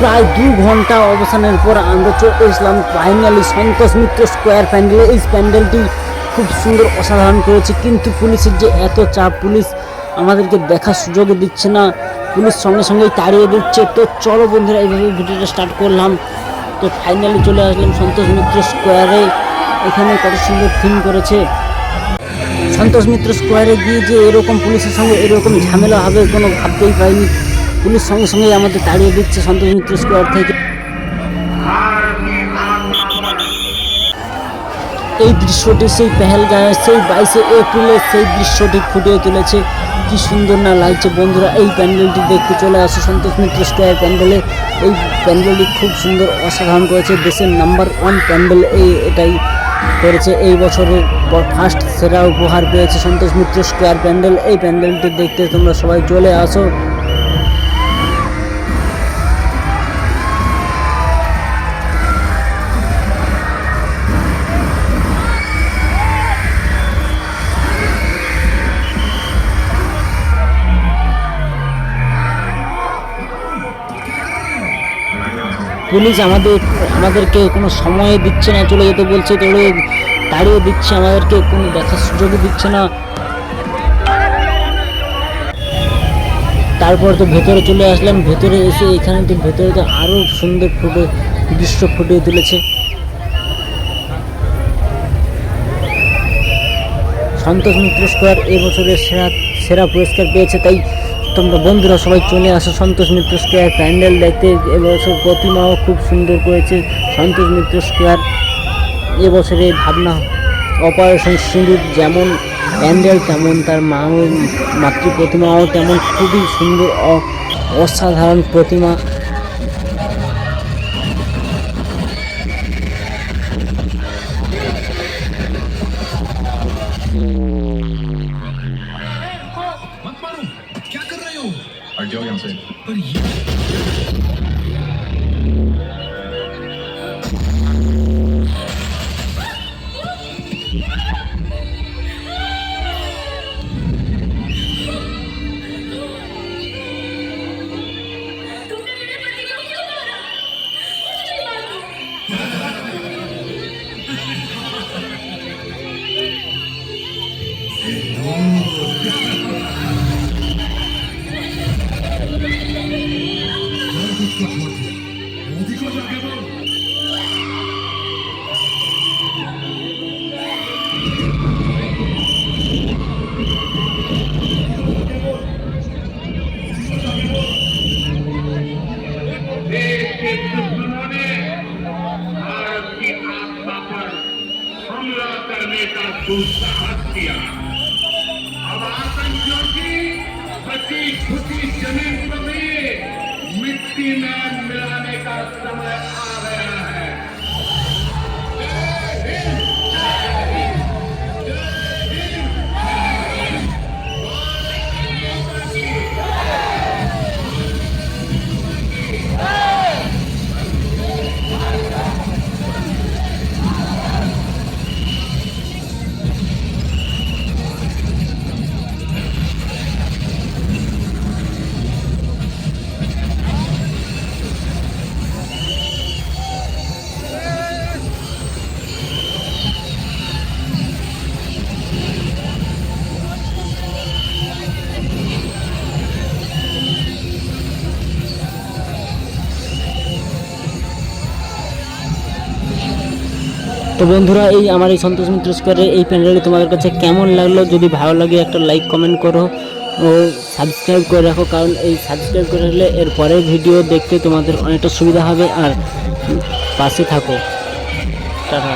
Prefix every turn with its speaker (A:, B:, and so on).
A: প্রায় দু ঘণ্টা অবসানের পর আমরা চলে এসলাম ফাইনালি সন্তোষ মিত্র স্কোয়ার প্যান্ডেলে এই প্যান্ডেলটি খুব সুন্দর অসাধারণ করেছে। কিন্তু পুলিশের যে এত চাপ, পুলিশ আমাদেরকে দেখার সুযোগ দিচ্ছে না। পুলিশ সঙ্গে সঙ্গেই তাড়িয়ে দিচ্ছে। তো চলো বন্ধুরা এইভাবে ভিডিওটা স্টার্ট করলাম। তো ফাইনালি চলে আসলাম সন্তোষ মিত্র স্কোয়ারে এখানে কত সুন্দর থিম করেছে। সন্তোষ মিত্র স্কোয়ারে গিয়ে যে এরকম পুলিশের সঙ্গে এরকম ঝামেলা হবে কোনো ভাবতেই পারিনি। পুলিশ সঙ্গে সঙ্গে আমাদের তাড়িয়ে দিচ্ছে সন্তোষ মিত্র স্কোয়ার থেকে। এই দৃশ্যটি সেই পেহেলগাঁয়ের সেই বাইশে এপ্রিলের সেই দৃশ্যটি ফুটিয়ে তুলেছে। কি সুন্দর না লাগছে বন্ধুরা, এই প্যান্ডেলটি দেখতে চলে আসে সন্তোষ মিত্র স্কোয়ার প্যান্ডেলে। এই প্যান্ডেলটি খুব সুন্দর অসাধারণ করেছে, দেশের নাম্বার ওয়ান প্যান্ডেল এই এটাই করেছে। এই বছরের ফার্স্ট সেরা উপহার পেয়েছে সন্তোষ মিত্র স্কোয়ার প্যান্ডেল। এই প্যান্ডেলটি দেখতে তোমরা সবাই চলে আসো। পুলিশ আমাদের, আমাদেরকে কোনো সময় দিচ্ছে না, চলে যেতে বলছে চলে তাড়িয়ে দিচ্ছে, আমাদেরকে কোনো দেখার সুযোগই দিচ্ছে না। তারপর তো ভেতরে চলে আসলাম, ভেতরে এসে এখানে তো ভেতরে তো আরও সুন্দর ফুটে দৃশ্য ফুটিয়ে তুলেছে। সন্তোষ মিত্র স্কোয়ার এবছরের সেরা সেরা পুরস্কার পেয়েছে, তাই তোমরা বন্ধুরা সবাই চলে আসো। সন্তোষ মিত্র স্কোয়ার প্যান্ডেল দেখতে। এবছর প্রতিমাও খুব সুন্দর করেছে সন্তোষ মিত্র স্কোয়ার। এবছরের ভাবনা অপারেশন সিঁদুর যেমন, প্যান্ডেল তেমন, তার মা মাতৃ প্রতিমাও তেমন, খুবই সুন্দর অসাধারণ প্রতিমা।
B: 二十九点岁。
C: मोदी को जाके बोल
D: देश के दुश्मनों ने भारत की आस्था पर हमला करने का दुस्साहस किया ทีมงานเวลาในการทำงา
A: তো বন্ধুরা, এই আমার এই সন্তোষ মিত্র স্কোয়ারের এই প্যান্ডেলটি তোমাদের কাছে কেমন লাগল? যদি ভালো লাগে, একটা লাইক কমেন্ট করো ও সাবস্ক্রাইব করে রাখো, কারণ এই সাবস্ক্রাইব করে রাখলে এর পরের ভিডিও দেখতে তোমাদের অনেকটা সুবিধা হবে। আর পাশে থাকো। টাটা।